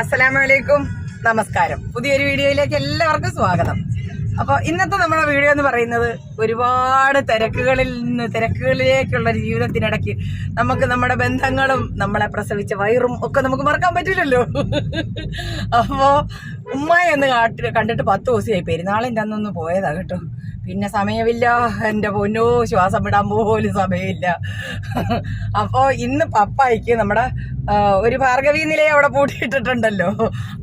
അസ്സലാമലൈക്കും. നമസ്കാരം. പുതിയൊരു വീഡിയോയിലേക്ക് എല്ലാവർക്കും സ്വാഗതം. അപ്പോൾ ഇന്നത്തെ നമ്മുടെ വീഡിയോ എന്ന് പറയുന്നത് ഒരുപാട് തിരക്കുകളിൽ നിന്ന് തിരക്കുകളിലേക്കുള്ള ജീവിതത്തിനിടയ്ക്ക് നമുക്ക് നമ്മുടെ ബന്ധങ്ങളും നമ്മളെ പ്രസവിച്ച വയറും ഒക്കെ നമുക്ക് മറക്കാൻ പറ്റില്ലല്ലോ. അപ്പോൾ ഉമ്മായി എന്ന് കാട്ടി കണ്ടിട്ട് പത്ത് ദിവസമായി. പെരുന്നാളിന്റെ അന്നൊന്ന് പോയതാ കേട്ടോ. പിന്നെ സമയമില്ല. എന്റെ പൊന്നോ ശ്വാസം വിടാൻ പോലും സമയമില്ല. അപ്പോൾ ഇന്ന് പപ്പായിക്ക് നമ്മുടെ ഒരു ഭാർഗവീ നിലയെ അവിടെ പൂട്ടിയിട്ടിട്ടുണ്ടല്ലോ.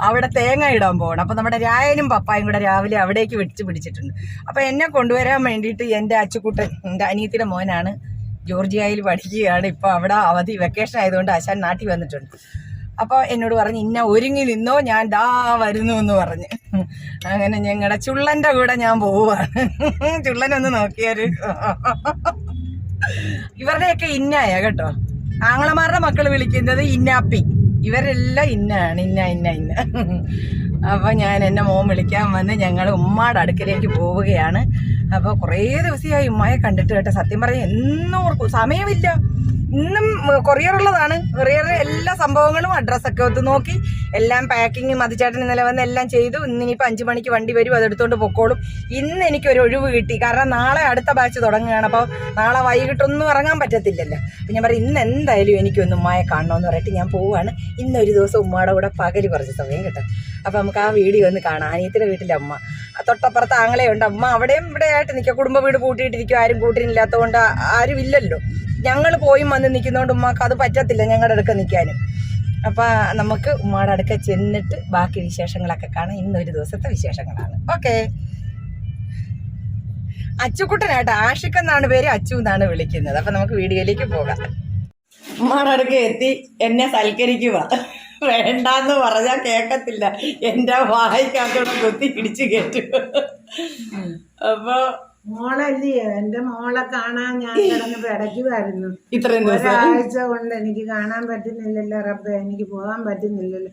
അവിടെ തേങ്ങ ഇടാൻ പോകണം. അപ്പോൾ നമ്മുടെ രായനും പപ്പായും കൂടെ രാവിലെ അവിടേക്ക് വെച്ച് പിടിച്ചിട്ടുണ്ട്. അപ്പോൾ എന്നെ കൊണ്ടുവരാൻ വേണ്ടിയിട്ട് എന്റെ അച്ചുക്കുട്ടൻ എന്റെ അനിയത്തിന്റെ മോനാണ് ജോർജിയയിൽ പഠിക്കുകയാണ്. ഇപ്പോൾ അവിടെ അവധി വെക്കേഷൻ ആയതുകൊണ്ട് ആശാൻ നാട്ടിൽ വന്നിട്ടുണ്ട്. അപ്പോൾ എന്നോട് പറഞ്ഞു ഇന്ന ഒരുങ്ങി നിന്നോ ഞാൻ ദാ വരുന്നു എന്ന് പറഞ്ഞു. അങ്ങനെ ഞങ്ങളുടെ ചുള്ളന്റെ കൂടെ ഞാൻ പോവുകയാണ് ചുള്ളനൊന്ന് നോക്കിയാൽ. ഇവരുടെയൊക്കെ ഇന്നായ കേട്ടോ. ആങ്ങളമാരുടെ മക്കൾ വിളിക്കുന്നത് ഇന്നാപ്പി. ഇവരെല്ലാം ഇന്നാണ് ഇന്ന ഇന്ന ഇന്ന. അപ്പോൾ ഞാൻ എന്നെ മോൻ വിളിക്കാൻ വന്ന് ഞങ്ങൾ ഉമ്മാടെ അടുക്കലേക്ക് പോവുകയാണ്. അപ്പോൾ കുറേ ദിവസമായി ഉമ്മയെ കണ്ടിട്ട് കേട്ടോ. സത്യം പറഞ്ഞാൽ എന്നോർക്കും സമയമില്ല. ഇന്നും കൊറിയർ ഉള്ളതാണ് കൊറിയർ എല്ലാ സംഭവങ്ങളും അഡ്രസ്സൊക്കെ ഒത്ത് നോക്കി. എല്ലാം പാക്കിങ് മതിച്ചേട്ടൻ ഇന്നലെ വന്ന് എല്ലാം ചെയ്തു. ഇന്ന് ഇനിയിപ്പോൾ അഞ്ച് മണിക്ക് വണ്ടി വരും അതെടുത്തോണ്ട് പൊക്കോളും. ഇന്ന് എനിക്ക് ഒരു ഒഴിവ് കിട്ടി. കാരണം നാളെ അടുത്ത ബാച്ച് തുടങ്ങുകയാണ്. അപ്പോൾ നാളെ വൈകിട്ടൊന്നും ഇറങ്ങാൻ പറ്റത്തില്ലല്ലോ. അപ്പം ഞാൻ പറയും ഇന്ന് എന്തായാലും എനിക്കൊന്ന് ഉമ്മയെ കാണണമെന്ന് പറഞ്ഞിട്ട് ഞാൻ പോവുകയാണ് ഇന്നൊരു ദിവസം ഉമ്മയുടെ കൂടെ പകൽ കുറച്ച് സമയം കിട്ടും. അപ്പോൾ നമുക്ക് ആ വീഡിയോ ഒന്ന് കാണാം. അനിയത്തിന്റെ വീട്ടിലെ അമ്മ. തൊട്ടപ്പുറത്ത് ആങ്ങളെയുണ്ട് അമ്മ അവിടെയും ഇവിടെ ആയിട്ട് നിൽക്കുക കുടുംബ വീട് കൂട്ടിയിട്ടിരിക്കും ആരും കൂട്ടിനില്ലാത്തതുകൊണ്ട് ആരും ഇല്ലല്ലോ. ഞങ്ങൾ പോയി വന്ന് നിൽക്കുന്നതുകൊണ്ട് ഉമ്മാക്ക് അത് പറ്റത്തില്ല ഞങ്ങളുടെ അടുക്ക നിൽക്കാനും. അപ്പോൾ നമുക്ക് ഉമ്മയുടെ അടുക്ക ചെന്നിട്ട് ബാക്കി വിശേഷങ്ങളൊക്കെ കാണാം. ഇന്നൊരു ദിവസത്തെ വിശേഷങ്ങളാണ്. ഓക്കെ. അച്ചുക്കുട്ടനായിട്ട് ആഷിക് എന്നാണ് പേര്. അച്ചു എന്നാണ് വിളിക്കുന്നത്. അപ്പം നമുക്ക് വീഡിയോയിലേക്ക് പോകാം. ഉമ്മയുടെ അടുക്ക എത്തി. എന്നെ സൽക്കരിക്കുക. വേണ്ടാന്ന് പറഞ്ഞാൽ കേൾക്കത്തില്ല എന്റെ വായിക്കകത്തോടെ കുത്തി ഇടിച്ച് കേട്ടു അപ്പോൾ മോളല്ലയോ എന്റെ മോളെ കാണാൻ ഞാൻ കിടന്ന് പിടയ്ക്കുമായിരുന്നു ഇത്രയും ഒരാഴ്ച കൊണ്ട് എനിക്ക് കാണാൻ പറ്റുന്നില്ലല്ലോ റബ്ബെ എനിക്ക് പോകാൻ പറ്റുന്നില്ലല്ലോ.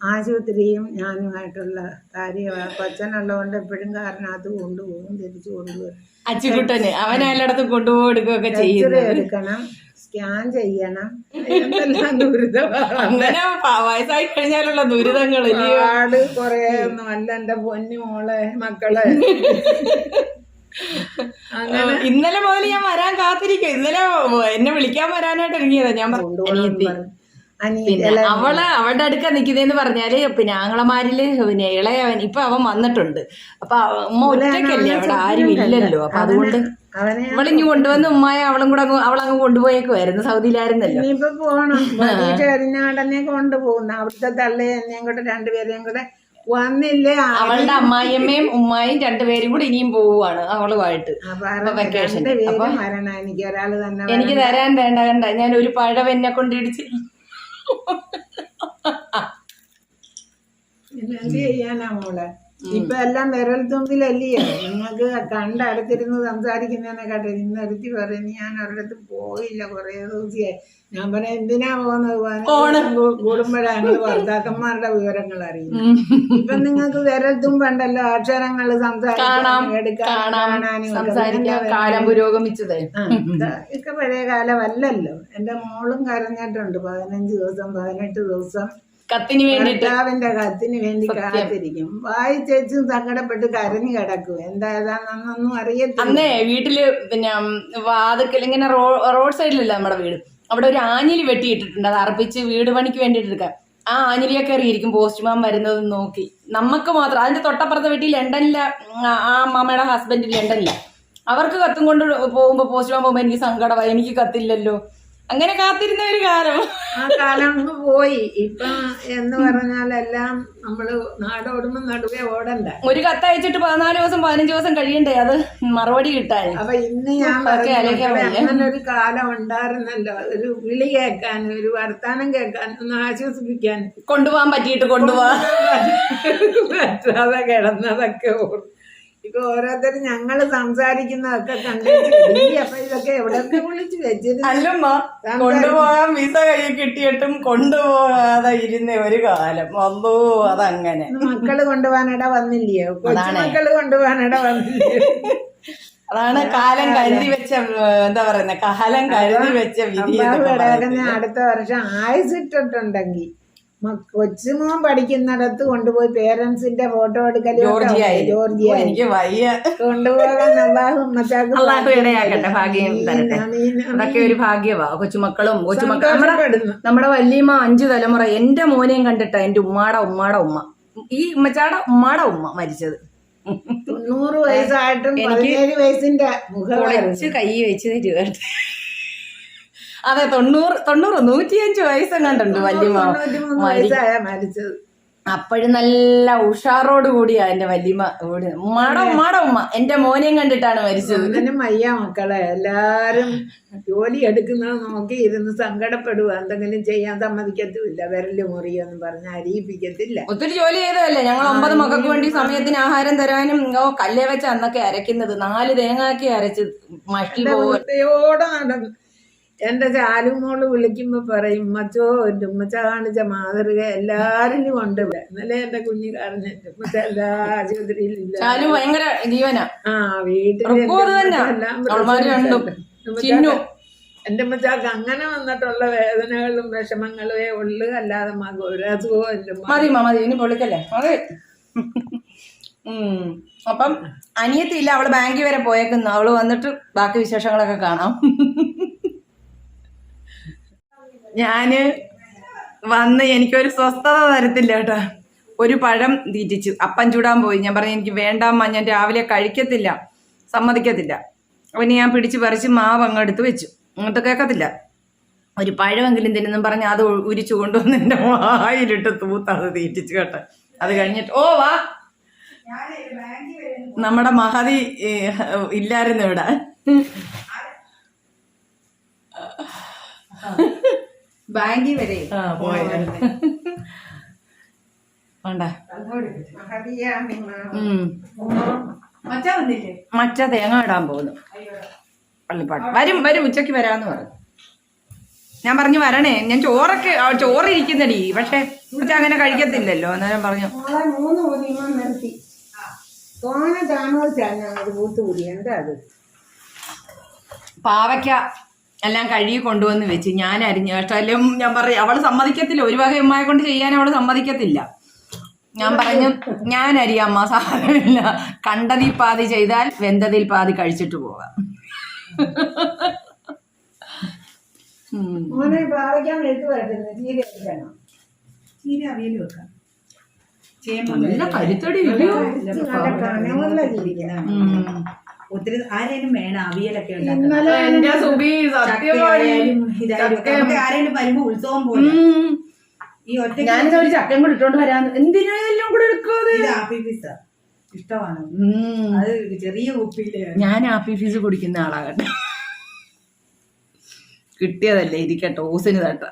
ആശുപത്രിയും ഞാനുമായിട്ടുള്ള കാര്യമാണ് കൊച്ചനുള്ളതുകൊണ്ട് എപ്പോഴും കാരണത്ത് കൊണ്ടുപോകും തിരിച്ചു കൊണ്ടുപോകും അച്ചുകുട്ടന് അവൻ എല്ലായിടത്തും എടുക്കണം സ്കാൻ ചെയ്യണം. എന്തെല്ലാം ദുരിതമാണ് അങ്ങനെ പ- വയസ്സായി കഴിഞ്ഞാലുള്ള ദുരിതങ്ങൾ ഒരുപാട് കൊറേ ഒന്നും അല്ല എന്റെ പൊന്നു മോളെ മക്കളെ. ഇന്നലെ മുതൽ ഞാൻ വരാൻ കാത്തിരിക്കും ഇന്നലെ എന്നെ വിളിക്കാൻ വരാനായിട്ട് ഇറങ്ങിയതാ ഞാൻ അനിയത്തി. അനി പിന്നെ അവൾ അവളുടെ അടുക്ക നിക്കുന്നതെന്ന് പറഞ്ഞാൽ പിന്നെ ആങ്ങളമാരിൽ പിന്നെ ഇളയവൻ ഇപ്പൊ അവൻ വന്നിട്ടുണ്ട്. അപ്പൊ ഉമ്മ ഒറ്റയ്ക്കല്ലേ അവിടെ ആരും ഇല്ലല്ലോ. അപ്പൊ അതുകൊണ്ട് അവളിങ്ങി കൊണ്ടുവന്ന് ഉമ്മായ അവളും കൂടെ അവളങ്ങ് കൊണ്ടുപോയേക്കുമായിരുന്നു സൗദിയിലായിരുന്നല്ലോ. ഇനിയിപ്പോ പോണം. ഉടനെ കൊണ്ടുപോകുന്നു. അവിടുത്തെ തള്ളി എന്നെയും കൂടെ രണ്ടുപേരെയും കൂടെ വന്നില്ലേ? അവളുടെ അമ്മായിയമ്മയും ഉമ്മായും രണ്ടുപേരും കൂടി ഇനിയും പോവുകയാണ് അവളുമായിട്ട്. വെക്കേഷൻ എനിക്ക് ഒരാൾ തന്നെ എനിക്ക് തരാൻ വേണ്ട കണ്ട ഞാൻ ഒരു പഴം എന്നെ കൊണ്ടിടിച്ച് ഇടിച്ച് ചെയ്യാനാ മോളെ? ഇപ്പൊ എല്ലാം വിരൽ തുമ്പിലല്ലയോ നിങ്ങൾക്ക് കണ്ടടുത്തിരുന്ന് സംസാരിക്കുന്നതിനെക്കാട്ടെ ഇന്നൊരുത്തി പറയുന്നു ഞാൻ ഒരിടത്ത് പോയില്ല കൊറേ ദിവസമായി. ഞാൻ പറയാം എന്തിനാ പോകുന്നത്? കൂടുമ്പോഴാണ് ഞങ്ങൾ ഭർത്താക്കന്മാരുടെ വിവരങ്ങൾ അറിയുന്നത്. ഇപ്പൊ നിങ്ങൾക്ക് വിരൽ തുമ്പുണ്ടല്ലോ അക്ഷരങ്ങൾ സംസാരിക്കാം ഒക്കെ. ഇതൊക്കെ പഴയ കാലമല്ലല്ലോ എന്റെ മോളും കരഞ്ഞിട്ടുണ്ട് പതിനഞ്ച് ദിവസം പതിനെട്ട് ദിവസം. കത്തിന് വേണ്ടിട്ട്. ഭർത്താവിന്റെ കത്തിന് വേണ്ടി കാത്തിരിക്കും. വായിച്ചും സങ്കടപ്പെട്ട് കരഞ്ഞു കിടക്കും. എന്തായതാണെന്നൊന്നും അറിയത്തില്ല. അന്നേ വീട്ടിൽ പിന്നെ വാതക്കൽ ഇങ്ങനെ റോഡ് സൈഡിലല്ല നമ്മുടെ വീട്? അവിടെ ഒരു ആഞ്ഞിലി വെട്ടിയിട്ടിട്ടുണ്ട്. അത് അർപ്പിച്ച് വീട് പണിക്ക് വേണ്ടിയിട്ട് എടുക്കാം ആ ആഞ്ഞിലിയൊക്കെ കയറിയിരിക്കും. പോസ്റ്റ്മാൻ വരുന്നത് നോക്കി. നമുക്ക് മാത്രം അതിന്റെ തൊട്ടപ്പുറത്തെ വീട്ടിൽ ലണ്ടനില ആ മാമയുടെ ഹസ്ബൻഡ് ലണ്ടനില അവർക്ക് കത്തും കൊണ്ട് പോകുമ്പോ പോസ്റ്റ്മാൻ പോകുമ്പോ എനിക്ക് സങ്കടമായി. എനിക്ക് കത്തില്ലല്ലോ. അങ്ങനെ കാത്തിരുന്ന ഒരു കാലം. ആ കാലം അങ്ങ് പോയി. ഇപ്പൊ എന്ന് പറഞ്ഞാൽ എല്ലാം നമ്മൾ നാടോടുമ്പോ നടുവേ ഓടണ്ട. ഒരു കത്ത് അയച്ചിട്ട് പതിനാല് ദിവസം പതിനഞ്ച് ദിവസം കഴിയണ്ടേ? അത് മറുപടി കിട്ടാൻ. അപ്പൊ ഇന്ന് ഞാൻ അങ്ങനെ ഒരു കാലം ഉണ്ടായിരുന്നല്ലോ. ഒരു വിളി കേൾക്കാൻ ഒരു വർത്താനം കേൾക്കാൻ ഒന്ന് ആശ്വസിപ്പിക്കാൻ. കൊണ്ടുപോകാൻ പറ്റിയിട്ട് കൊണ്ടുപോവാ പറ്റാതെ കിടന്നതൊക്കെ ഓർക്കും ഇപ്പൊ ഓരോരുത്തർ ഞങ്ങൾ സംസാരിക്കുന്നതൊക്കെ കണ്ടിട്ട് അപ്പൊ ഇതൊക്കെ എവിടെയൊക്കെ വിളിച്ചു വെച്ചിരുന്നു? അല്ലമ്മ കൊണ്ടുപോകാൻ വിസ കൈ കിട്ടിയിട്ടും കൊണ്ടുപോകാതെ ഇരുന്ന ഒരു കാലം. വന്നോ അതങ്ങനെ. മക്കൾ കൊണ്ടുപോകാനിട വന്നില്ലയോ? മക്കൾ കൊണ്ടുപോകാനിട വന്നില്ലയോ അതാണ് കാലം കരുതി വെച്ച എന്താ പറയുന്ന? കാലം കരുതി വെച്ച വിധി. അടുത്ത വർഷം ആയുസിട്ടിട്ടുണ്ടെങ്കിൽ കൊച്ചുമോൻ പഠിക്കുന്നിടത്ത് കൊണ്ടുപോയി പേരൻസിന്റെ ഫോട്ടോ എടുക്കലും ഉണ്ട്. എനിക്ക് വയ്യ. കൊണ്ടുപോകാൻ അതൊക്കെ ഒരു ഭാഗ്യവാ. കൊച്ചുമക്കളും കൊച്ചുമക്കളും നമ്മുടെ വലിയമ്മ അഞ്ചു തലമുറ എന്റെ മോനെയും കണ്ടിട്ടാ എന്റെ ഉമ്മാടെ ഉമ്മാടെ ഉമ്മ. ഈ ഉമ്മച്ചാട ഉമ്മാടെ ഉമ്മ മരിച്ചത്. തൊണ്ണൂറ് വയസ്സായിട്ടും എനിക്ക് വയസ്സിന്റെ മുഖം കൈ വെച്ച് തരുവായിട്ട് അതെ തൊണ്ണൂറ് തൊണ്ണൂറ് നൂറ്റിയഞ്ച് വയസ്സെങ്ങാണ്ടുണ്ട് വല്യമ്മ. മരിച്ചത്. അപ്പോഴും നല്ല ഉഷാറോട് കൂടിയാ എന്റെ വല്യമ്മ ഓടി മടം മടം ഉമ്മ. എന്റെ മോനെയും കണ്ടിട്ടാണ് മരിച്ചത്. വയ്യ മക്കളെ. എല്ലാരും ജോലി എടുക്കുന്നത് നോക്കി ഇരുന്ന് സങ്കടപ്പെടുക. എന്തെങ്കിലും ചെയ്യാൻ സമ്മതിക്കത്തുമില്ല. വിരൽ മുറിയെന്ന് പറഞ്ഞ് അരിയിപ്പിക്കത്തില്ല. ഒത്തിരി ജോലി ചെയ്തതല്ലേ? ഞങ്ങൾ ഒമ്പത് മക്കൾക്ക് വേണ്ടി സമയത്തിന് ആഹാരം തരാനും ഓ കല്ലേ വെച്ച അന്നൊക്കെ അരയ്ക്കുന്നത്. നാല് തേങ്ങാക്കി അരച്ച് മഷി പോലെ. നടന്നു എന്റെ ചാലുമോൾ വിളിക്കുമ്പോ പറയും എന്റെ ഉമ്മച്ച കാണിച്ച മാതൃക എല്ലാരിലും ഉണ്ട് ഇവിടെ. ഇന്നലെ എന്റെ കുഞ്ഞ് കാണിച്ചു ഉമ്മച്ച എല്ലാ ആശുപത്രിയിലും ചാലു ഭയങ്കര ജീവനാ. ആ വീട്ടിൽ. ചിന്നു. എന്റെ ഉമ്മച്ചാക്ക് അങ്ങനെ വന്നിട്ടുള്ള വേദനകളും വിഷമങ്ങളേ ഉള്ളു അല്ലാതെ ഒരു അസുഖവും മതി മതി ഇനി പൊളിക്കല്ലേ? മതി. അപ്പം അനിയത്തിയില്ല അവൾ ബാങ്കിൽ വരെ പോയേക്കുന്നു. അവൾ വന്നിട്ട് ബാക്കി വിശേഷങ്ങളൊക്കെ കാണാം. ഞാൻ വന്ന് എനിക്കൊരു സ്വസ്ഥത തരത്തില്ല കേട്ടാ ഒരു പഴം തീറ്റിച്ചു. അപ്പം ചൂടാൻ പോയി. ഞാൻ പറഞ്ഞു എനിക്ക് വേണ്ടാമ്മ ഞാൻ രാവിലെ കഴിക്കത്തില്ല. സമ്മതിക്കത്തില്ല. അവന് ഞാൻ പിടിച്ച് പറിച്ച് മാവ് അങ്ങെടുത്ത് വെച്ചു. അങ്ങോട്ട് കേൾക്കത്തില്ല. ഒരു പഴമെങ്കിലും തിന്നെന്നും പറഞ്ഞ് അത് ഉരിച്ചു കൊണ്ടുവന്ന് എന്റെ വായിലിട്ട് തൂത്ത് അത് തീറ്റിച്ചു കേട്ടോ. അത് കഴിഞ്ഞിട്ട് ഓ വാ. നമ്മുടെ മഹതി ഇല്ലായിരുന്നു ഇവിടെ. ബാങ്കിൽ വരെ മച്ച വേണ്ട മറ്റ തേങ്ങ ഇടാൻ പോകുന്നു. പള്ളിപ്പാട് വരും വരും ഉച്ചയ്ക്ക് വരാന്ന് പറഞ്ഞു. ഞാൻ പറഞ്ഞു വരണേ. ഞാൻ ചോറൊക്കെ ചോറിരിക്കുന്നടി. പക്ഷെ ഉച്ച അങ്ങനെ കഴിക്കത്തില്ലല്ലോ അന്നേരം പറഞ്ഞു. മോളെ മൂന്ന് പൊതിയുമ്പോ നിർത്തി. തോനെ താമസിച്ചാണ് അത് പൂത്തുകൂടി എന്താ അത്? പാവയ്ക്ക. എല്ലാം കഴുകി കൊണ്ടുവന്ന് വെച്ച് ഞാൻ അരിഞ്ഞ കഷ്ടാലും ഞാൻ പറയും അവൾ സമ്മതിക്കത്തില്ല. ഒരു വക ഉമ്മയെ കൊണ്ട് ചെയ്യാൻ അവൾ സമ്മതിക്കത്തില്ല. ഞാൻ പറഞ്ഞു ഞാൻ അരിയമ്മ സാധനമില്ല. കണ്ടതിൽ പാതി ചെയ്താൽ വെന്തതിൽ പാതി കഴിച്ചിട്ട് പോവാം നല്ല കരുത്തടി ഇല്ലയോ ഒത്തിരി ആരേലും വേണം അവിയലൊക്കെ ഉണ്ടാക്കും വരുമ്പോ ഉത്സവം പോലെ. ഈ ഒറ്റ ഞാനിത് ഒരു ചക്കയും കൂടി ഇട്ടോണ്ട് വരാൻ എന്തിനാ എല്ലാം കൂടെ എടുക്കാതെ ഇത് ആപ്പി പിസ. ഇഷ്ടമാണ്. അത് ചെറിയ കുപ്പിയിൽ. ഞാൻ ആപ്പി ഫീസ് കുടിക്കുന്ന ആളാകട്ടെ കിട്ടിയതല്ലേ ഇരിക്കട്ടെ ഓസിന് തട്ട.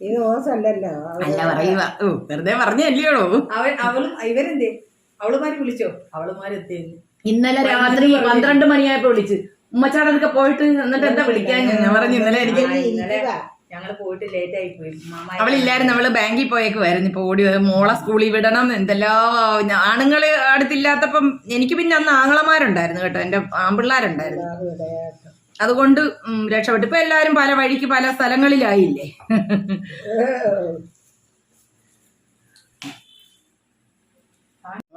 ഇത് ഓസല്ലല്ലോ. അല്ല പറയുക വെറുതെ പറഞ്ഞല്ലേടോ അവൻ അവളും ഇവരെന്തേ? അവളുമാര് വിളിച്ചോ? അവളുമാരെത്തി ഇന്നലെ രാത്രി പന്ത്രണ്ട് മണിയായപ്പോ വിളിച്ച്. ഉമ്മച്ചാടൊക്കെ പോയിട്ട് എന്നിട്ട് എന്താ വിളിക്കാൻ? ഞാൻ പറഞ്ഞു ഇന്നലെ എനിക്ക് ഇന്നലെ ഞങ്ങൾ പോയിട്ട് ലേറ്റ് ആയി പോയി. അവളില്ലായിരുന്നു അവൾ ബാങ്കിൽ പോയേക്കുമായിരുന്നു ഇപ്പൊ ഓടി മോളെ സ്കൂളിൽ വിടണം എന്തെല്ലാം ആണുങ്ങൾ അടുത്തില്ലാത്തപ്പം എനിക്ക് പിന്നെ അന്ന് ആങ്ങളമാരുണ്ടായിരുന്നു കേട്ടോ. എന്റെ ആമ്പിള്ളാരുണ്ടായിരുന്നു അതുകൊണ്ട് രക്ഷപ്പെട്ടു. ഇപ്പൊ എല്ലാരും പല വഴിക്ക് പല സ്ഥലങ്ങളിലായില്ലേ?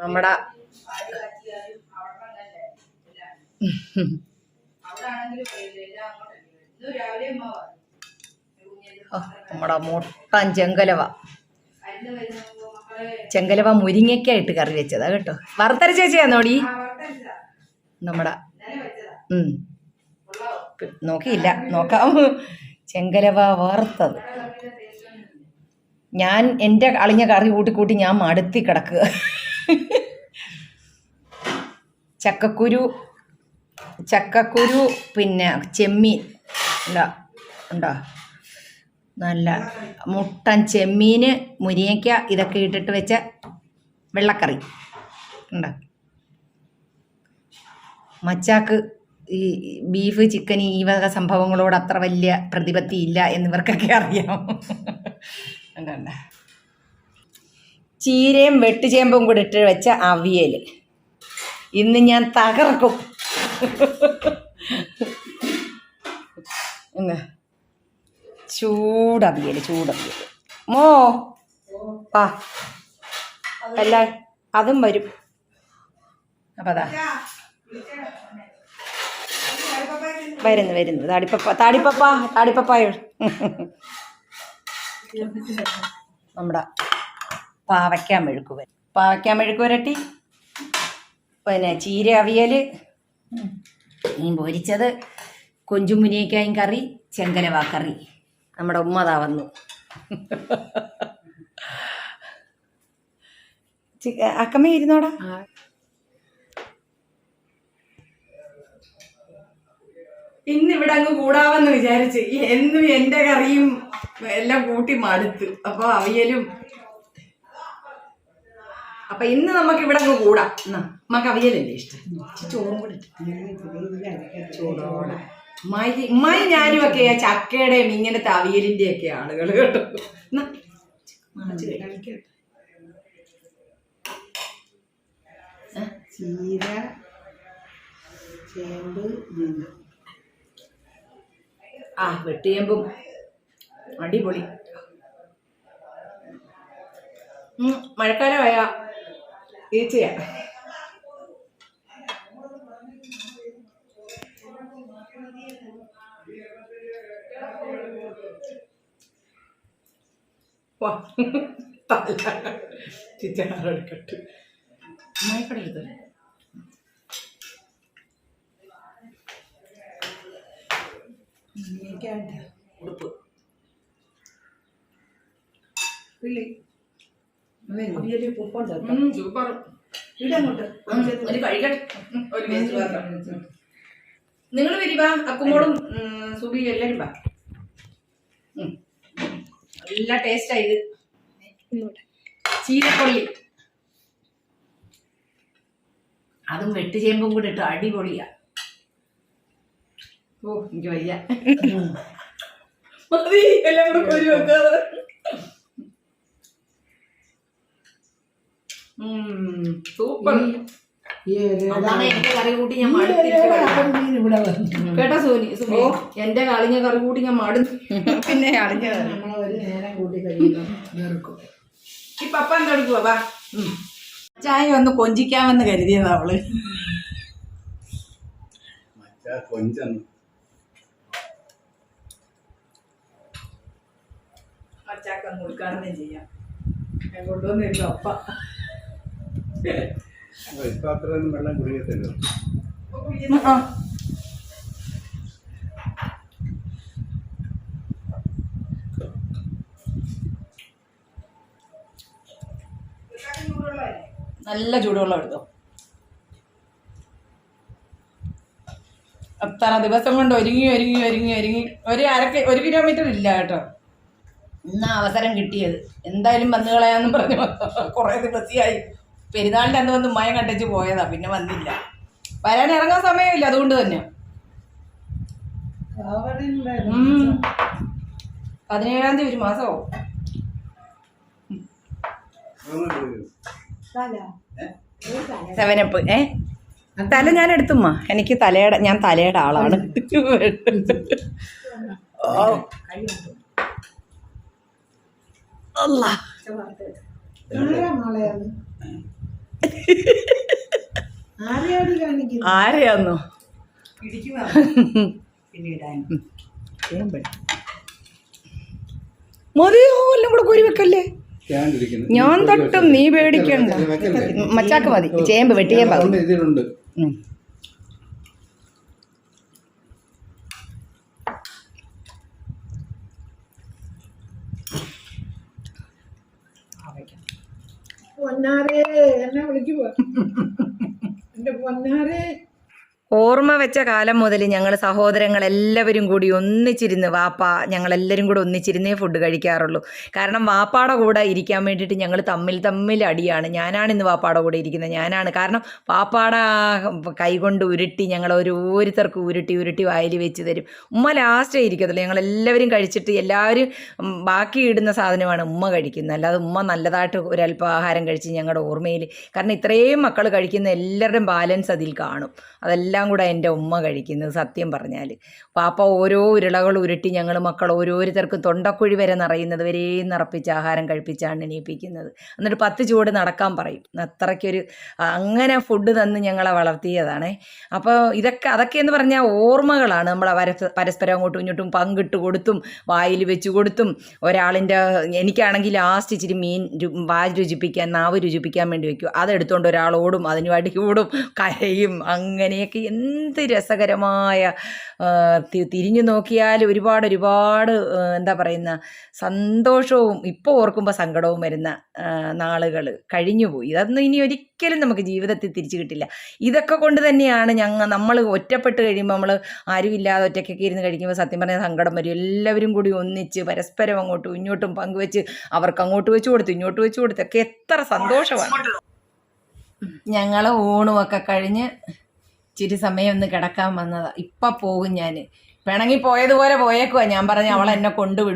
നമ്മുടെ നമ്മുടെ മുട്ടൻ ചെങ്കലവ. ചെങ്കലവ മുരിങ്ങയ്ക്കായിട്ട് കറി വെച്ചതാ കേട്ടോ. വറുത്തര ചേച്ചിയാന്നോടി നമ്മുടെ നോക്കിയില്ല നോക്കാം. ചെങ്കലവ വറുത്തത്. ഞാൻ എന്റെ അളിഞ്ഞ കറി കൂട്ടി കൂട്ടി ഞാൻ മടുത്തി കിടക്കുക. ചക്കക്കുരു ചക്കക്കുരു പിന്നെ ചെമ്മീൻ. ഉണ്ടോ? ഉണ്ടോ? നല്ല മുട്ടൻ ചെമ്മീൻ മുരിങ്ങയ്ക്ക ഇതൊക്കെ ഇട്ടിട്ട് വെച്ച വെള്ളക്കറി. ഉണ്ടോ? മച്ചാക്ക് ഈ ബീഫ് ചിക്കൻ ഈ വക സംഭവങ്ങളോട് അത്ര വലിയ പ്രതിപത്തി ഇല്ല എന്നിവർക്കൊക്കെ അറിയാം. ഉണ്ട്. ചീരയും വെട്ടുചേമ്പും കൂടി ഇട്ട് വെച്ച അവിയൽ ഇന്ന് ഞാൻ തകർക്കും. ചൂടവിയൽ ചൂടവിയൽ മോ പാ അല്ല അതും വരും. അപ്പം അതാ. വരുന്നു വരുന്നു. താടിപ്പപ്പ താടിപ്പപ്പ താടിപ്പപ്പായ? നമ്മുടെ പാവയ്ക്കാൻ മെഴുക്ക് വരും പാവയ്ക്കാൻ മെഴുക്ക് വരട്ടി പിന്നെ ചീര അവിയൽ മീൻ പൊരിച്ചത് കൊഞ്ചും മുനിയക്കായും കറി ചെങ്കലവാ കറി. നമ്മുടെ ഉമ്മതാ വന്നു. അക്കമ്മ ഇരുന്നോടാ. ഇന്ന് ഇവിടെ അങ്ങ് കൂടാവെന്ന് വിചാരിച്ച് എന്നും എന്റെ കറിയും എല്ലാം കൂട്ടി മടുത്തു. അപ്പൊ അവിയലും അപ്പൊ ഇന്ന് നമുക്ക് ഇവിടെ അങ്ങ് കൂടാം. നമുക്ക് അവിയലല്ലേ ഇഷ്ടം? ചോറും കൂടെ. ചൂടോടെ ഉമ്മായി ഉമ്മായി ഞാനും ഒക്കെ ചക്കയുടെയും ഇങ്ങനത്തെ അവിയലിന്റെ ഒക്കെ ആളുകൾ കേട്ടോ? ചീര ചേമ്പ് ആ വെട്ടിയമ്പും. അടിപൊളി. മഴക്കാലമായ. ഈച്ചയാ ചിച്ചാറെടുക്കട്ട് മയക്കടെടുത്ത് ഉടുപ്പ്. പിള്ളി അവിയൽ ഉപ്പുണ്ട് ഉം, സൂപ്പർ ഒരു കഴിക്കട്ടെ ഒരു വേസ്റ്റ് പാത്രം നിങ്ങൾ സുബി എല്ലാരും വാ. നല്ല ടേസ്റ്റാ ഇത്. ചീരക്കൊള്ളി അതും വെട്ടുചേമ്പും കൂടെ ഇട്ട് അടിപൊളിയാ. ഓ എനിക്ക് വയ്യ. മതി എല്ലാം കൂടെ വെക്കാതെ. സൂപ്പർ. അതാണ് എന്റെ കറി കൂട്ടി ഞാൻ സോനി എന്റെ കളിഞ്ഞ കറി കൂട്ടി ഞാൻ മടു പിന്നെ കളിഞ്ഞ ഒരു നേരം കൂട്ടി ഈ പപ്പ വാ. ചായ വന്ന് കൊഞ്ചിക്കാമെന്ന് കരുതിയതാ അവൾ. ഉദ്ഘാടനം ചെയ്യാം. ഞാൻ കൊണ്ടുവന്നിരുന്നു അപ്പ. നല്ല ചൂടുവെള്ളം എടുത്തോ. അത്ര ദിവസം കൊണ്ട് ഒരുങ്ങി ഒരുങ്ങി ഒരുങ്ങി ഒരുങ്ങി. ഒരു അരക്ക് ഒരു കിലോമീറ്റർ ഇല്ല കേട്ടോ. ഇന്നാ അവസരം കിട്ടിയത്. എന്തായാലും വന്നു പറഞ്ഞു കുറേ ദിവസമായി. പെരുന്നാളിന്റെ അന്ന് വന്ന് ഉമ്മയെ കണ്ടിച്ച് പോയതാ പിന്നെ വന്നില്ല. വരാൻ ഇറങ്ങാൻ സമയമില്ല അതുകൊണ്ട് തന്നെ. പതിനേഴാം തീയതി ഒരു മാസമാവും. സെവനപ്പ് ഏ? തല ഞാൻ എടുത്തുമ്മ എനിക്ക് തലയുടെ ഞാൻ തലയുടെ ആളാണ്. അല്ല. അല്ലാ. ആരെയാന്നോ? മതിയോ എല്ലാം കൂടെ കോരി വെക്കല്ലേ. ഞാൻ തട്ടും നീ പേടിക്കണ്ട. മച്ചാക്ക് മതി. ചേമ്പ് വെട്ടിയേമ്പ് പൊന്നാരേ എന്നെ വിളിക്കുവോ എന്റെ പൊന്നാരേ. ഓർമ്മ വെച്ച കാലം മുതൽ ഞങ്ങൾ സഹോദരങ്ങളെല്ലാവരും കൂടി ഒന്നിച്ചിരുന്ന് വാപ്പ ഞങ്ങളെല്ലാവരും കൂടി ഒന്നിച്ചിരുന്നേ ഫുഡ് കഴിക്കാറുള്ളൂ. കാരണം വാപ്പാടെ കൂടെ ഇരിക്കാൻ വേണ്ടിയിട്ട് ഞങ്ങൾ തമ്മിൽ തമ്മിൽ അടിയാണ്. ഞാനാണ് ഇന്ന് വാപ്പാടെ കൂടെ ഇരിക്കുന്നത്. ഞാനാണ്. കാരണം വാപ്പാടെ കൈകൊണ്ട് ഉരുട്ടി ഞങ്ങൾ ഓരോരുത്തർക്ക് ഉരുട്ടി ഉരുട്ടി വായിൽ വെച്ച് തരും. ഉമ്മ ലാസ്റ്റേ ഇരിക്കത്തുള്ളൂ. ഞങ്ങളെല്ലാവരും കഴിച്ചിട്ട് എല്ലാവരും ബാക്കി ഇടുന്ന സാധനമാണ് ഉമ്മ കഴിക്കുന്നത്. അല്ലാതെ ഉമ്മ നല്ലതായിട്ട് ഒരല്പാഹാരം കഴിച്ച് ഞങ്ങളുടെ ഓർമ്മയിൽ കാരണം ഇത്രയും മക്കൾ കഴിക്കുന്ന എല്ലാവരുടെയും ബാലൻസ് അതിൽ കാണും. അതെല്ലാം എല്ലാം കൂടെ എന്റെ ഉമ്മ കഴിക്കുന്നത് സത്യം പറഞ്ഞാൽ പാപ്പ ഓരോ ഉരുളകൾ ഉരുട്ടി ഞങ്ങൾ മക്കൾ ഓരോരുത്തർക്കും തൊണ്ടക്കുഴി വരെ നിറയുന്നത് വരെയും നിറപ്പിച്ച് ആഹാരം കഴിപ്പിച്ചാണ് എണീപ്പിക്കുന്നത്. എന്നിട്ട് പത്ത് ചൂട് നടക്കാൻ പറയും. അത്രയ്ക്കൊരു അങ്ങനെ ഫുഡ് തന്ന് ഞങ്ങളെ വളർത്തിയതാണേ. അപ്പോൾ ഇതൊക്കെ അതൊക്കെ എന്ന് പറഞ്ഞാൽ ഓർമ്മകളാണ്. നമ്മളെ പരസ്പ പരസ്പരം അങ്ങോട്ടും ഇങ്ങോട്ടും പങ്കിട്ട് കൊടുത്തും വായിൽ വെച്ച് കൊടുത്തും ഒരാളിന്റെ എനിക്കാണെങ്കിൽ ലാസ്റ്റ് ഇച്ചിരി മീൻ വാൽ രുചിപ്പിക്കാൻ നാവ് രുചിപ്പിക്കാൻ വേണ്ടി വെക്കും. അതെടുത്തുകൊണ്ട് ഒരാളോടും അതിന് കൂടും കരയും അങ്ങനെയൊക്കെ എന്ത് രസകരമായ തിരിഞ്ഞു നോക്കിയാൽ ഒരുപാട് ഒരുപാട് എന്താ പറയുന്ന സന്തോഷവും ഇപ്പോൾ ഓർക്കുമ്പോൾ സങ്കടവും വരുന്ന നാളുകൾ കഴിഞ്ഞുപോയി അതൊന്നും ഇനി ഒരിക്കലും നമുക്ക് ജീവിതത്തിൽ തിരിച്ചു കിട്ടില്ല. ഇതൊക്കെ കൊണ്ട് തന്നെയാണ് ഞങ്ങൾ നമ്മൾ ഒറ്റപ്പെട്ട് കഴിയുമ്പോൾ നമ്മൾ ആരും ഇല്ലാതെ ഒറ്റയ്ക്കൊക്കെ ഇരുന്ന് കഴിക്കുമ്പോൾ സത്യം പറഞ്ഞാൽ സങ്കടം വരും. എല്ലാവരും കൂടി ഒന്നിച്ച് പരസ്പരം അങ്ങോട്ടും ഇങ്ങോട്ടും പങ്കുവെച്ച് അവർക്ക് അങ്ങോട്ട് വെച്ച് കൊടുത്തു ഇങ്ങോട്ട് വെച്ച് കൊടുത്തൊക്കെ എത്ര സന്തോഷമാണ്. ഞങ്ങൾ ഊണുമൊക്കെ കഴിഞ്ഞ് ഇച്ചിരി സമയം ഒന്ന് കിടക്കാൻ വന്നതാ. ഇപ്പം പോകും ഞാൻ പിണങ്ങി പോയതുപോലെ പോയേക്കുവാ. ഞാൻ പറഞ്ഞു അവളെ എന്നെ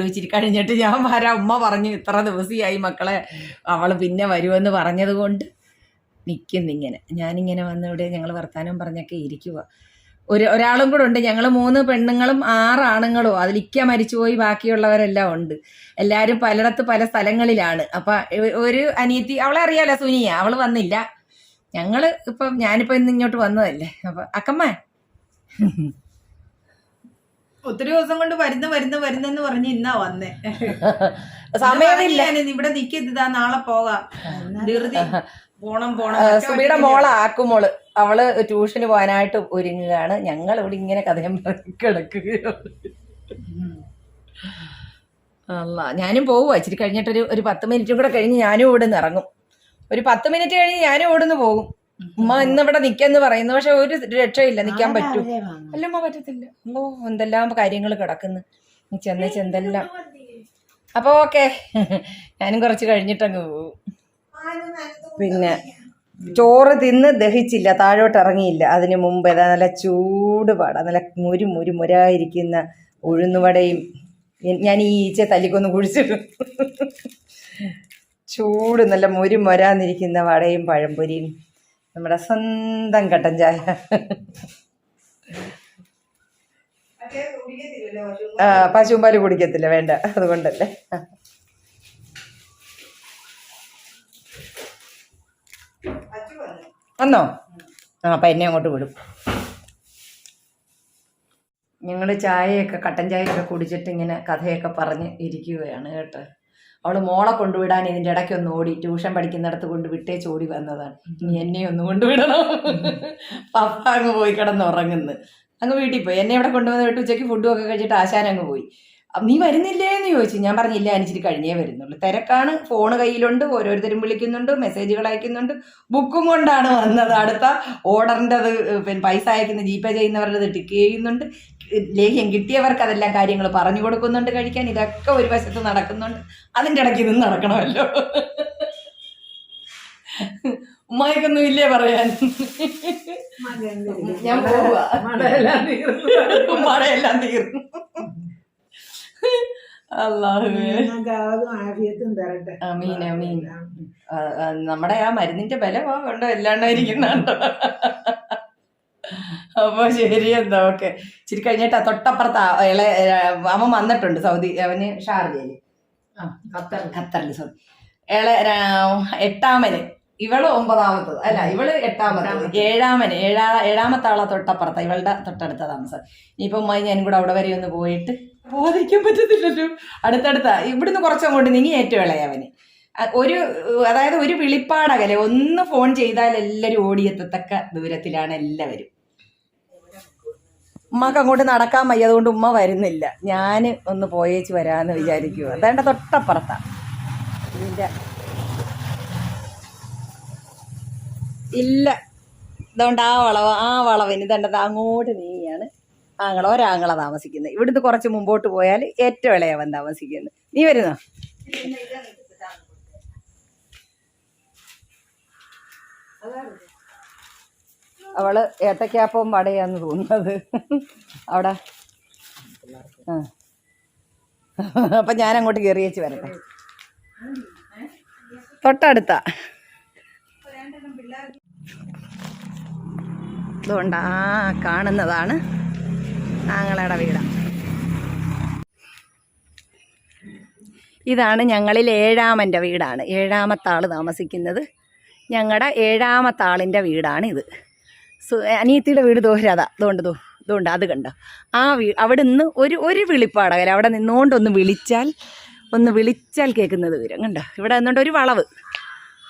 ഇച്ചിരി കഴിഞ്ഞിട്ട് ഞാൻ വരാം. ഉമ്മ പറഞ്ഞു ഇത്ര ദിവസമായി മക്കളെ. അവൾ പിന്നെ വരുമെന്ന് പറഞ്ഞത് കൊണ്ട് നിൽക്കുന്നിങ്ങനെ ഞാനിങ്ങനെ വന്ന് ഇവിടെ ഞങ്ങൾ വർത്താനം പറഞ്ഞൊക്കെ ഇരിക്കുക ഒരു ഒരാളും കൂടെ ഉണ്ട്. ഞങ്ങൾ മൂന്ന് പെണ്ണുങ്ങളും ആറ് ആണുങ്ങളും. അതിലിക്ക മരിച്ചുപോയി. ബാക്കിയുള്ളവരെല്ലാം ഉണ്ട്. എല്ലാവരും പലയിടത്ത് പല സ്ഥലങ്ങളിലാണ്. അപ്പം ഒരു അനിയത്തി അവളെ അറിയാലോ സുനിയ? അവൾ വന്നില്ല. ഞങ്ങൾ ഇപ്പം ഞാനിപ്പോൾ ഇന്ന് ഇങ്ങോട്ട് വന്നതല്ലേ? അപ്പം അക്കമ്മ. ഒത്തിരി ദിവസം കൊണ്ട് വരുന്ന വരുന്ന വരുന്നെന്ന് പറഞ്ഞ് ഇന്നാ വന്നേ. സമയമില്ല. ഇവിടെ നിക്കരുതാ നാളെ പോകാം. ധൃതി. പോണം പോണം. സുബിയുടെ മോൾ ആക്കുമോൾ അവൾ ട്യൂഷന് പോകാനായിട്ട് ഒരുങ്ങുകയാണ്. ഞങ്ങൾ ഇവിടെ ഇങ്ങനെ കഥയും പറഞ്ഞ് കിടക്കുകയാണ്. അല്ല ഞാനും പോവുക ഇച്ചിരി കഴിഞ്ഞിട്ടൊരു ഒരു പത്ത് മിനിറ്റും കൂടെ കഴിഞ്ഞ് ഞാനും ഇവിടെ നിന്ന് ഇറങ്ങും. ഒരു പത്ത് മിനിറ്റ് കഴിഞ്ഞ് ഞാനും ഓടുന്നു പോകും. ഉമ്മ ഇന്ന് ഇവിടെ നിൽക്കെന്ന് പറയുന്നു. പക്ഷെ ഒരു രക്ഷയില്ല. നിൽക്കാൻ പറ്റും. അല്ല ഉമ്മ പറ്റത്തില്ല. ഓ എന്തെല്ലാം കാര്യങ്ങൾ കിടക്കുന്നു. നീ ചെന്നേച്ച് എന്തെല്ലാം അപ്പൊ ഓക്കെ. ഞാനും കുറച്ച് കഴിഞ്ഞിട്ടങ്ങ് പോകും പിന്നെ ചോറ് തിന്ന് ദഹിച്ചില്ല. താഴോട്ട് ഇറങ്ങിയില്ല. അതിനു മുമ്പ് ഏതാ നല്ല ചൂട് പാട. നല്ല മുരു മുരു മുരായിരിക്കുന്ന ഉഴുന്നുവടയും. ഞാൻ ഈ ഈച്ച തല്ലിക്കൊന്ന് കുഴിച്ചിട്ടു ചൂട് നല്ല മുരുമൊരാന്നിരിക്കുന്ന വടയും പഴംപൊരിയും. നമ്മുടെ സ്വന്തം കട്ടൻ ചായ. ആ പശുമ്പാൽ കുടിക്കത്തില്ല വേണ്ട. അതുകൊണ്ടല്ലേ. വന്നോ. ആ അപ്പം എന്നെ അങ്ങോട്ട് വിടും. ഞങ്ങൾ ചായയൊക്കെ കട്ടൻ ചായയൊക്കെ കുടിച്ചിട്ട് ഇങ്ങനെ കഥയൊക്കെ പറഞ്ഞ് ഇരിക്കുകയാണ് കേട്ടോ. അവൾ മോളെ കൊണ്ടുവിടാൻ ഇതിന്റെ ഇടയ്ക്ക് ഒന്ന് ഓടി ട്യൂഷൻ പഠിക്കുന്നിടത്ത് കൊണ്ട് വിട്ടേ ചോടി വന്നതാണ്. ഇനി എന്നെ ഒന്ന് കൊണ്ടുവിടണം. പപ്പ അങ്ങ് പോയി കിടന്ന് ഉറങ്ങുന്നു. അങ്ങ് വീട്ടിൽ പോയി. എന്നെ ഇവിടെ കൊണ്ടുവന്ന് വിട്ട് ഉച്ചയ്ക്ക് ഫുഡും ഒക്കെ കഴിച്ചിട്ട് ആശാൻ അങ്ങ് പോയി. നീ വരുന്നില്ലേ എന്ന് ചോദിച്ചു. ഞാൻ പറഞ്ഞില്ല അനുസരിച്ച് കഴിഞ്ഞേ വരുന്നുള്ളൂ. തിരക്കാണ്. ഫോൺ കയ്യിലുണ്ട്. ഓരോരുത്തരും വിളിക്കുന്നുണ്ട്. മെസ്സേജുകൾ അയക്കുന്നുണ്ട്. ബുക്കും കൊണ്ടാണ് വന്നത്. അടുത്ത ഓർഡറിന്റെ അത് പിന്നെ പൈസ അയക്കുന്ന ജി പേ ചെയ്യുന്നവരുടെ ടിക്ക് ചെയ്യുന്നുണ്ട്. ലേഹ്യം കിട്ടിയവർക്ക് അതെല്ലാം കാര്യങ്ങൾ പറഞ്ഞു കൊടുക്കുന്നുണ്ട് കഴിക്കാൻ. ഇതൊക്കെ ഒരു വശത്ത് നടക്കുന്നുണ്ട്. അതിന്റെ ഇടയ്ക്ക് ഇതും നടക്കണമല്ലോ. ഉമ്മായിക്കൊന്നും ഇല്ലേ പറയാൻ? ഞാൻ പോവാ. മഴയെല്ലാം തീർന്നു. നമ്മുടെ ആ മരുന്നിന്റെ ബലമാ കണ്ടോ എല്ലാം അപ്പൊ ശരി എന്താ ഓക്കെ. ഇച്ചിരി കഴിഞ്ഞിട്ട് തൊട്ടപ്പുറത്ത് ആ ഇളയ അവൻ വന്നിട്ടുണ്ട് സൗദി അവന് ഷാർജയിൽ. ഖത്തറിൽ സൗദി. ഇളെ എട്ടാമന് ഇവൾ ഒമ്പതാമത്തത് അല്ല ഇവൾ എട്ടാമത്തത്. ഏഴാമന് ഏഴാ ഏഴാമത്തെ ആളെ തൊട്ടപ്പുറത്ത ഇവളുടെ തൊട്ടടുത്ത താമസം. ഇനിയിപ്പം ഉമ്മായി ഞാനും കൂടെ അവിടെ വരെ ഒന്ന് പോയിട്ട് പോകാതിരിക്കാൻ പറ്റത്തില്ലല്ലോ. അടുത്തടുത്ത ഇവിടുന്ന് കുറച്ചങ്ങോട്ട് നീങ്ങി ഏറ്റവും ഇളയവന് അ- ഒരു അതായത് ഒരു വിളിപ്പാടകലെ ഒന്ന് ഫോൺ ചെയ്താൽ എല്ലാവരും ഓടിയെത്തത്തക്ക ദൂരത്തിലാണ് എല്ലാവരും. ഉമ്മക്ക് അങ്ങോട്ട് നടക്കാൻ വയ്യ അതുകൊണ്ട് ഉമ്മ വരുന്നില്ല. ഞാൻ ഒന്ന് പോയേച്ച് വരാമെന്ന് വിചാരിക്കുക അതേണ്ട തൊട്ടപ്പുറത്താ. ഇല്ല. ഇതുകൊണ്ട് ആ വളവ് ആ വളവിന് ഇതേണ്ടത് അങ്ങോട്ട് നീങ്ങിയാണ് ആങ്ങള ഒരാങ്ങള താമസിക്കുന്നത് ഇവിടുന്ന് കുറച്ച് മുമ്പോട്ട് പോയാൽ ഏറ്റവും ഇളയവൻ താമസിക്കുന്നത് നീ വരുന്നോ? അവൾ ഏത്തക്കാപ്പവും വടയാന്ന് തോന്നുന്നത്. അവിടെ. ആ. അപ്പം ഞാൻ അങ്ങോട്ട് കയറി വെച്ച് വരട്ടെ. തൊട്ടടുത്താ. അതുകൊണ്ട് ആ കാണുന്നതാണ് ഞങ്ങളുടെ വീട. ഇതാണ് ഞങ്ങളിൽ ഏഴാമന്റെ വീടാണ്. ഏഴാമത്തെ ആൾ താമസിക്കുന്നത്. ഞങ്ങളുടെ ഏഴാമത്താളിന്റെ വീടാണിത്. അനിയത്തിയുടെ വീട് ദോഹരാതാ അതുകൊണ്ട് ദോ അതുകൊണ്ട് അത് കണ്ടോ? ആ വീ അവിടെ നിന്ന് ഒരു ഒരു വിളിപ്പാടകല അവിടെ നിന്നുകൊണ്ട് ഒന്ന് വിളിച്ചാൽ ഒന്ന് വിളിച്ചാൽ കേൾക്കുന്നത് ദൂരം കണ്ടോ? ഇവിടെ നിന്നുകൊണ്ട് ഒരു വളവ്.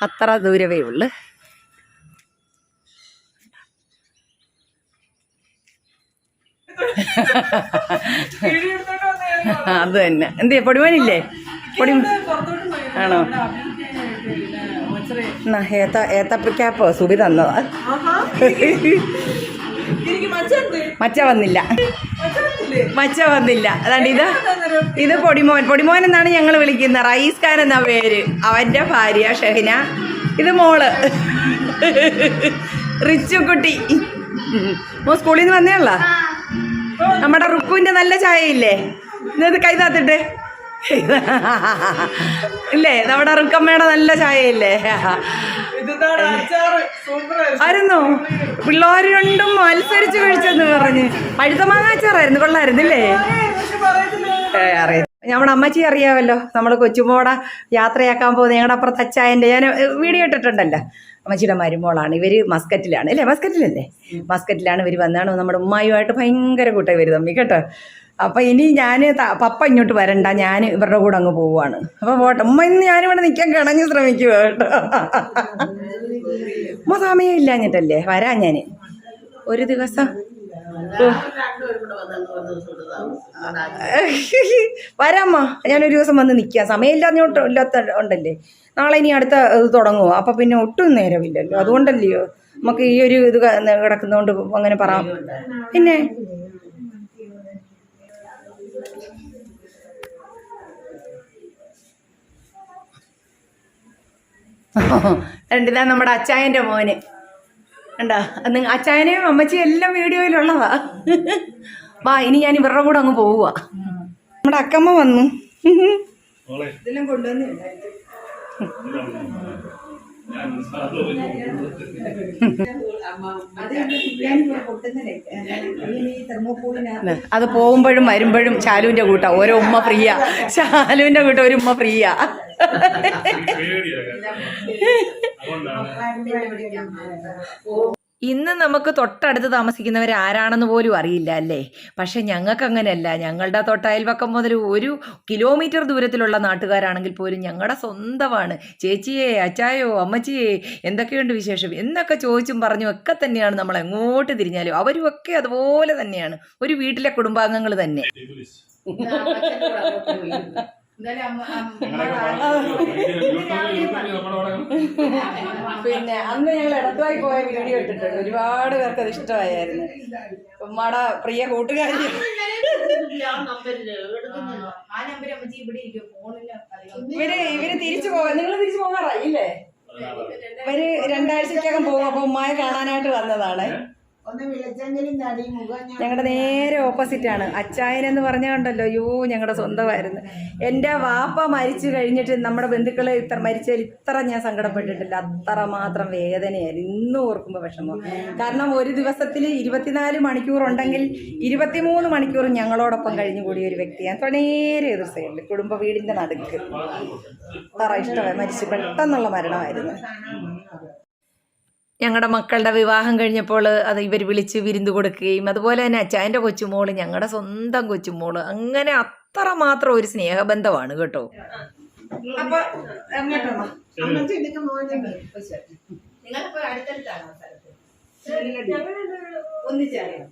അത്ര ദൂരമേ ഉള്ളു. അത് തന്നെ. എന്തേ പൊടിമോനില്ലേ? പൊടി ആണോ? എന്നാ ഏത്ത ഏത്തപ്പിക്കാപ്പോ സുബി തന്നതാ. മച്ച വന്നില്ല. മച്ച വന്നില്ല? അതാണ്ട് ഇത് ഇത് പൊടിമോൻ. പൊടിമോൻ എന്നാണ് ഞങ്ങൾ വിളിക്കുന്നത് റയീസ് എന്ന എന്നാ പേര്. അവന്റെ ഭാര്യ ഷെഹിന. ഇത് മോൾ. റിച്ചു കുട്ടി മോ സ്കൂളിൽ നിന്ന് വന്നേ ഉള്ള? നമ്മുടെ റുക്കുവിന്റെ നല്ല ചായയില്ലേ? ഇന്നത് കൈ താത്തിട്ട്. ഇല്ലേ? നമ്മുടെ റുക്കമ്മയുടെ നല്ല ചായ ഇല്ലേ ആയിരുന്നു. പിള്ളേർ രണ്ടും മത്സരിച്ച് കഴിച്ചെന്ന് പറഞ്ഞ്. പഴുത്ത മാങ്ങാച്ചാറായിരുന്നു കൊള്ളായിരുന്നില്ലേ? അറിയാം. നമ്മുടെ അമ്മച്ചി അറിയാമല്ലോ. നമ്മൾ കൊച്ചുമോട യാത്രയാക്കാൻ പോകുന്ന ഞങ്ങളുടെ അപ്പുറത്ത് അച്ചായന്റെ. ഞാൻ വീട് വീഡിയോ ഇട്ടിട്ടുണ്ടല്ലോ. അമ്മച്ചിയുടെ മരുമോളാണ്. ഇവർ മസ്കറ്റിലാണ്. അല്ലേ മസ്കറ്റിലല്ലേ? മസ്കറ്റിലാണ് ഇവർ വന്നാണ് നമ്മുടെ ഉമ്മായുമായിട്ട് ഭയങ്കര കൂട്ടായി വരും തമ്മി കേട്ടോ? അപ്പം ഇനി ഞാൻ പപ്പ ഇങ്ങോട്ട് വരണ്ട. ഞാൻ ഇവരുടെ കൂടെ അങ്ങ് പോവാണ്. അപ്പോൾ പോട്ടെ. ഉമ്മ ഇന്ന് ഞാനിവിടെ നിൽക്കാൻ കിണഞ്ഞ് ശ്രമിക്കുക കേട്ടോ. ഉമ്മ സമയം ഇല്ലാഞ്ഞിട്ടല്ലേ? വരാം ഞാൻ ഒരു ദിവസം. വരാമ്മ ഞാനൊരു ദിവസം വന്ന് നിൽക്കാം സമയമില്ലാഞ്ഞോട്ട് ഇല്ലാത്ത ഉണ്ടല്ലേ? നാളെ ഇനി അടുത്ത ഇത് തുടങ്ങുമോ അപ്പം പിന്നെ ഒട്ടും നേരമില്ലല്ലോ. അതുകൊണ്ടല്ലയോ? നമുക്ക് ഈ ഒരു ഇത് കിടക്കുന്നതുകൊണ്ട് അങ്ങനെ പറയാം പിന്നെ രണ്ടിതാ നമ്മുടെ അച്ചായന്റെ മോന്. കണ്ടോ? നിങ്ങൾ അച്ചായനെയും അമ്മച്ചിയും എല്ലാം വീഡിയോയിലുള്ളതാ. വാ ഇനി ഞാൻ ഇവരുടെ കൂടെ അങ്ങ് പോവുക നമ്മുടെ അക്കമ്മ വന്നു. ഇതെല്ലാം കൊണ്ടുവന്നു അത് പോകുമ്പോഴും വരുമ്പോഴും ശാലുവിന്റെ കൂട്ടാ. ഓരോ ഉമ്മ ഫ്രീയാ. ശാലുവിന്റെ കൂട്ട ഒരു ഉമ്മ ഫ്രീയ. ഇന്ന് നമുക്ക് തൊട്ടടുത്ത് താമസിക്കുന്നവർ ആരാണെന്ന് പോലും അറിയില്ല അല്ലേ? പക്ഷെ ഞങ്ങൾക്ക് അങ്ങനെയല്ല ഞങ്ങളുടെ തൊട്ടയൽവക്കം മുതൽ ഒരു കിലോമീറ്റർ ദൂരത്തിലുള്ള നാട്ടുകാരാണെങ്കിൽ പോലും ഞങ്ങളുടെ സ്വന്തമാണ്. ചേച്ചിയെ അച്ചായോ അമ്മച്ചിയെ എന്തൊക്കെയുണ്ട് വിശേഷം? എന്നൊക്കെ ചോദിച്ചും പറഞ്ഞും ഒക്കെ തന്നെയാണ് നമ്മൾ എങ്ങോട്ട് തിരിഞ്ഞാലും. അവരും ഒക്കെ അതുപോലെ തന്നെയാണ്. ഒരു വീട്ടിലെ കുടുംബാംഗങ്ങൾ തന്നെ. പിന്നെ അന്ന് ഞങ്ങൾ ഇടത്തുവായി പോയ വീഡിയോ ഇട്ടിട്ടുണ്ട്. ഒരുപാട് പേർക്ക് അത് ഇഷ്ടമായിരുന്നു ഉമ്മാടെ പ്രിയ കൂട്ടുകാരി. ഇവർ ഇവർ തിരിച്ചു പോവാ നിങ്ങൾ തിരിച്ചു പോകാറായില്ലേ? ഇവർ രണ്ടാഴ്ചക്കകം പോകും. അപ്പൊ ഉമ്മായ കാണാനായിട്ട് വന്നതാണ്. ഞങ്ങളുടെ നേരെ ഓപ്പോസിറ്റ് ആണ്. അച്ചായൻ എന്ന് പറഞ്ഞുണ്ടല്ലോ അയ്യോ ഞങ്ങളുടെ സ്വന്തമായിരുന്നു. എന്റെ വാപ്പ മരിച്ചു കഴിഞ്ഞിട്ട് നമ്മുടെ ബന്ധുക്കൾ ഇത്ര മരിച്ചതിൽ ഇത്ര ഞാൻ സങ്കടപ്പെട്ടിട്ടില്ല. അത്ര മാത്രം വേദനയായിരുന്നു. ഇന്നും ഓർക്കുമ്പോൾ വിഷമം. കാരണം ഒരു ദിവസത്തിൽ ഇരുപത്തിനാല് മണിക്കൂർ ഉണ്ടെങ്കിൽ ഇരുപത്തിമൂന്ന് മണിക്കൂർ ഞങ്ങളോടൊപ്പം കഴിഞ്ഞു കൂടിയ ഒരു വ്യക്തിയാണ് നേരെ എതിർ സൈഡിൽ കുടുംബ വീടിന്റെ നടുക്ക്. അത്ര ഇഷ്ടമായി. മരിച്ചു പെട്ടെന്നുള്ള മരണമായിരുന്നു. ഞങ്ങളുടെ മക്കളുടെ വിവാഹം കഴിഞ്ഞപ്പോൾ അത് ഇവർ വിളിച്ച് വിരുന്ന് കൊടുക്കുകയും അതുപോലെ തന്നെ അച്ചായന്റെ കൊച്ചുമോൾ ഞങ്ങളുടെ സ്വന്തം കൊച്ചുമോൾ അങ്ങനെ അത്ര മാത്രം ഒരു സ്നേഹബന്ധമാണ് കേട്ടോ. ഒന്നിച്ചറിയാം.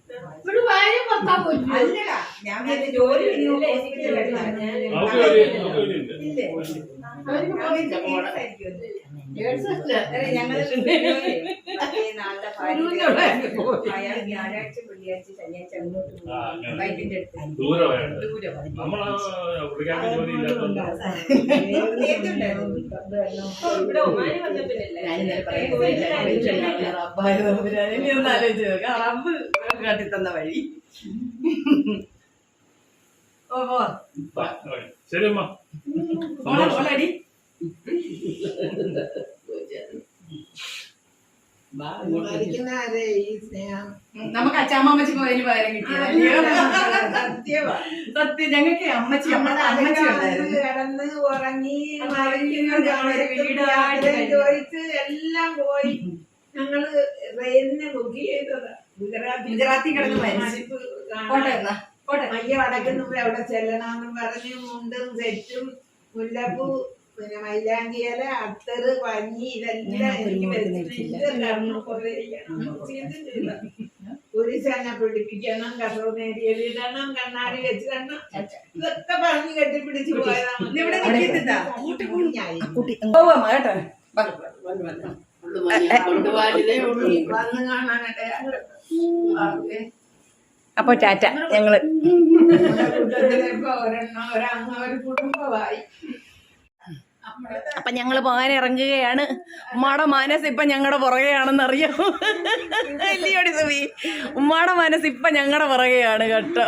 ഞായറാഴ്ച വെള്ളിയാഴ്ച ശനിയാഴ്ച അങ്ങോട്ട് വൈകിന്റെ റബ്ബ് കാട്ടിത്തന്ന വഴി ഓ ശരി അമ്മ നമുക്ക് അച്ചാമ്മച്ചി പോയതിന് പകരം സത്യമാ സത്യം ഞങ്ങൾക്ക് അമ്മച്ചി അമ്മ അമ്മച്ചി കിടന്ന് ഉറങ്ങി. ചോദിച്ച് എല്ലാം പോയി. ഞങ്ങൾ ട്രെയിനിന് ബുക്ക് ചെയ്തതാ. ഗുജറാത്തി കിടന്ന് മരിച്ചു. പോട്ടെ എന്നാ പോട്ടെ. മയ്യ വടക്കുന്നുമ്പോ അവിടെ ചെല്ലണമെന്നും പറഞ്ഞ് മുണ്ടും സെറ്റും മുല്ലപ്പൂ പിന്നെ മൈലാഞ്ചിയില അത്തറ് പഞ്ഞി ഇതെല്ലാം എനിക്ക്. ചെയ്തിട്ടില്ല. കുരിശനെ പിടിപ്പിക്കണം കസവുനേരിയലിടണം കണ്ണാടി വെച്ച് കണ്ണം ഇതൊക്കെ പറഞ്ഞ് കെട്ടിപ്പിടിച്ച്. വന്ന് അപ്പൊ ടാറ്റ ഞങ്ങൾ. ഒരെണ്ണം ഒരങ്ങ ഒരു കുടുംബമായി. അപ്പൊ ഞങ്ങൾ പോകാൻ ഇറങ്ങുകയാണ്. ഉമ്മാടെ മാനസ് ഇപ്പൊ ഞങ്ങളുടെ പുറകെയാണെന്ന് അറിയാം ഇല്ലയോടി സുബി ഉമ്മാടെ മാനസ് ഇപ്പൊ ഞങ്ങളുടെ പുറകെയാണ് കേട്ടോ.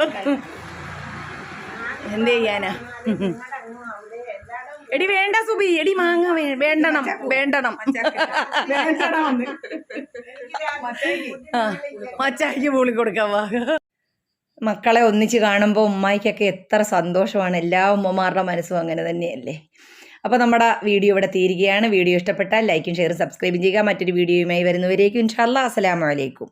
എന്ത് ചെയ്യാനാ? എടി വേണ്ട സുബി എടി മാങ്ങ വേണ്ടണം വേണ്ടണം. ആ മച്ചായിക്ക് പൂളി കൊടുക്കാൻ വാങ്ങ മക്കളെ ഒന്നിച്ച് കാണുമ്പോൾ ഉമ്മായിക്കൊക്കെ എത്ര സന്തോഷമാണ്. എല്ലാ ഉമ്മമാരുടെ മനസ്സും അങ്ങനെ തന്നെയല്ലേ? അപ്പോൾ നമ്മുടെ വീഡിയോ ഇവിടെ തീരുകയാണ്. വീഡിയോ ഇഷ്ടപ്പെട്ടാൽ ലൈക്കും ഷെയറും സബ്സ്ക്രൈബും ചെയ്യുക. മറ്റൊരു വീഡിയോയുമായി വരുന്നവരേക്കും. ഇൻഷാല്ലാ അസ്സലാമു അലൈക്കും.